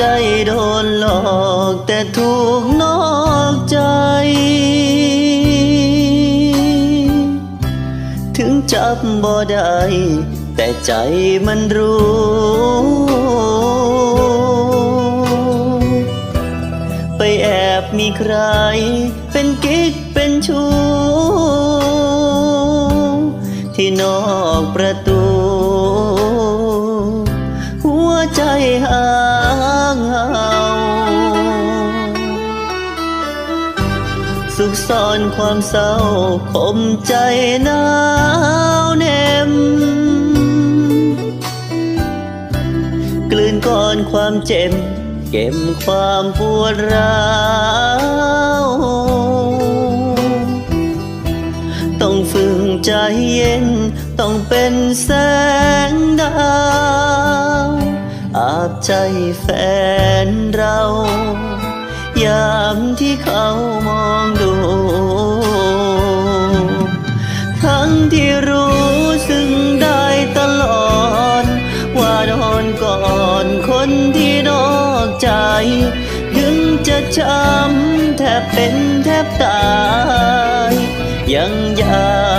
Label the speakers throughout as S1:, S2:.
S1: ได้โดนหลอกแต่ถูกนอกใจ ถึงจับบ่ได้แต่ใจมันรู้ ไปแอบมีใคร เป็นกิ๊กเป็นชู้ที่นอกประตู สุขซ่อนความเศร้าคมใจหนาวเหน็มกลืนก้อนความเจ็บ เก็บความปวดร้าวต้องฝึกใจเย็น ต้องเป็นแสงดาวอาบใจแฟนเรา ยามที่เขามองดู ทั้งที่รู้ซึ่งได้ตลอด ว่าโดนก่อนคนที่นอกใจ ถึงจะช้ำแทบเป็นแทบตาย ยังอยาก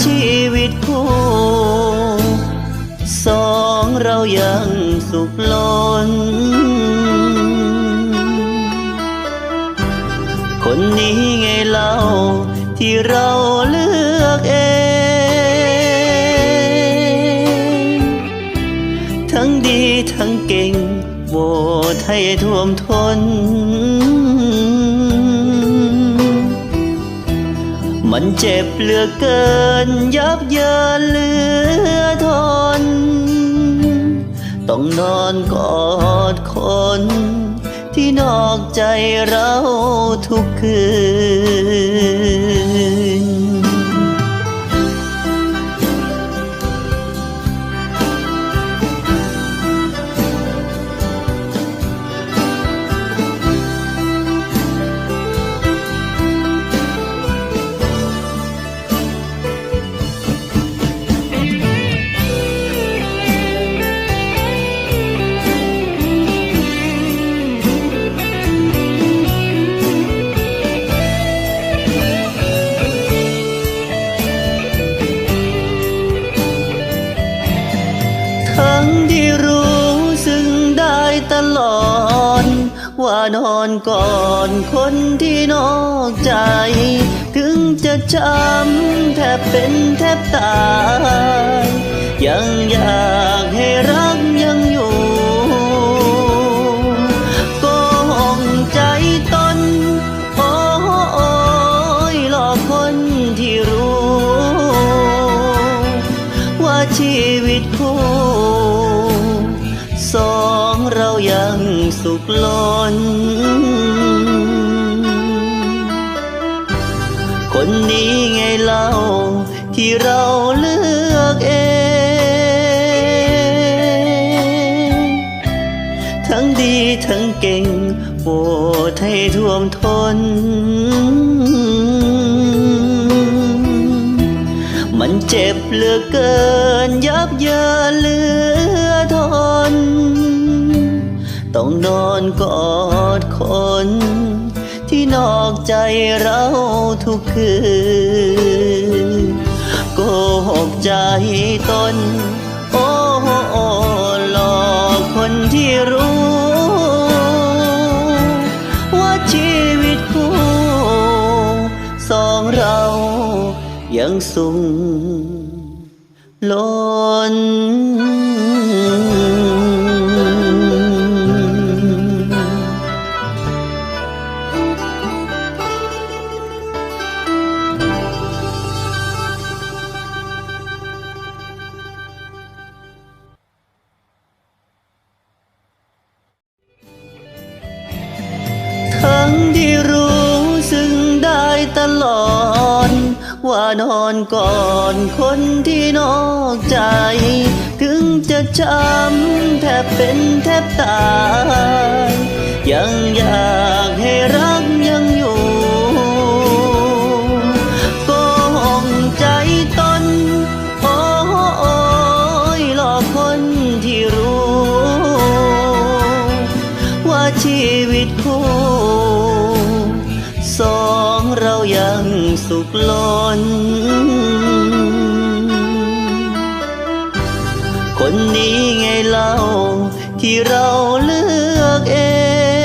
S1: ชีวิตคู่ สองเรายังสุขล้น คนนี้ไงเล่าที่เราเลือกเอง ทั้งดีทั้งเก่งโหวตให้ท่วมทน มันเจ็บเหลือเกิน ยับเยินเหลือทน ต้องนอนกอดคน ที่นอกใจเราทุกคืน ทั้งที่รู้ซึ่งได้ตลอด ว่านอนก่อนคนที่นอกใจ ถึงจะช้ำแทบเป็นแทบตาย ยังอยากให้รัก สุขล้นคนนี้ไงเล่าที่เราเลือกเอง ทั้งดีทั้งเก่งโปรดให้ท่วมทน มันเจ็บเหลือเกินยับเยินเลือ ต้องนอนกอดคน ที่นอกใจเราทุกคืนโกหกใจตน โอ้หลอกคนที่รู้ ว่าชีวิตคู่สองเรายังสุงล้น ทั้งที่รู้ซึ่งได้ตลอด ว่านอนก่อนคนที่นอกใจ ถึงจะช้ำแทบเป็นแทบตาย ยังอยาก สองเรายังสุขล้น คนนี้ไงเล่าที่เราเลือกเอง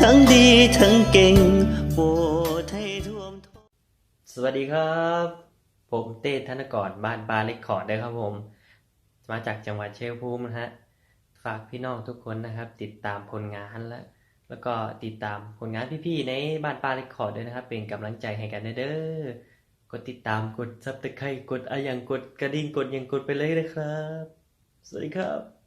S1: ทั้งดีทั้งเก่งโปรดให้ท่วมท้น
S2: สวัสดีครับ ผมเต้ธนกรบ้านบาเล็กคอร์ดด้ครับผม มาจากจังหวัดเชียงภูมินะฮะากพี่น้องทุกคนนะครับ ติดตามผลงานและแล้วก็ติดตามผลงานพี่ๆในบ้านปลาเล็กคอร์ดด้วยนะครับ เป็นกำลังใจให้กันเด้อกดติดตามกดซับตะไคร้กดอะไรอย่างกดกระดิ่งกดอย่างกดไปเลยนะครับ สวัสดีครับ